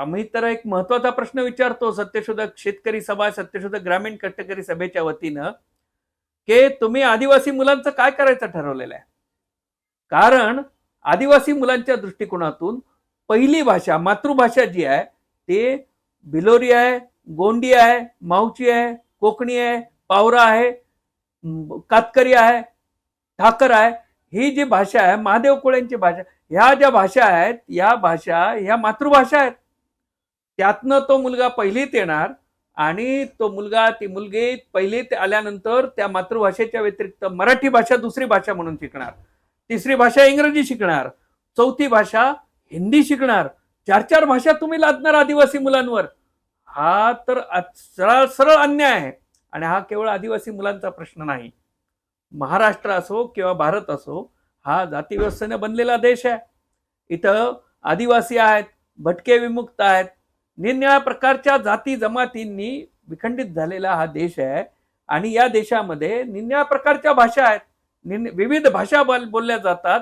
आम्ही तर एक महत्त्वाचा प्रश्न विचारतो सत्यशोधक शेतकरी सभा सत्यशोधक ग्रामीण कष्टकरी सभेच्या वतीनं की तुम्ही आदिवासी मुलांचं काय करायचं ठरवलेलं आहे? कारण आदिवासी मुलांच्या दृष्टिकोनातून पहिली भाषा मातृभाषा जी आहे ते भिलोरी आहे गोंडी आहे मावची आहे कोकणी आहे पावरा आहे कातकरी आहे ठाकर आहे ही जी भाषा आहे महादेव कोळ्यांची भाषा ह्या ज्या भाषा आहेत या भाषा ह्या मातृभाषा आहेत. त्यातनं तो मुलगा पहिलीत येणार आणि तो मुलगा ती मुलगी पहिलीत आल्यानंतर त्या मातृभाषेच्या व्यतिरिक्त मराठी भाषा दुसरी भाषा म्हणून शिकणार. तिसरी भाषा इंग्रजी शिकणार. चौथी भाषा हिंदी शिकणार. चार चार भाषा तुम्ही लादणार आदिवासी मुलांवर. हा तर सरळ सरळ अन्याय आहे. आणि हा केवळ आदिवासी मुलांचा प्रश्न नाही. महाराष्ट्र असो किंवा भारत असो हा जातीव्यवस्थेने बनलेला देश आहे. इथं आदिवासी आहेत भटके विमुक्त आहेत निरनिळ्या प्रकारच्या जाती जमातींनी विखंडित झालेला हा देश आहे. आणि या देशामध्ये निरनिळ्या प्रकारच्या भाषा आहेत. निर- विविध भाषा बोल- बोलल्या जातात.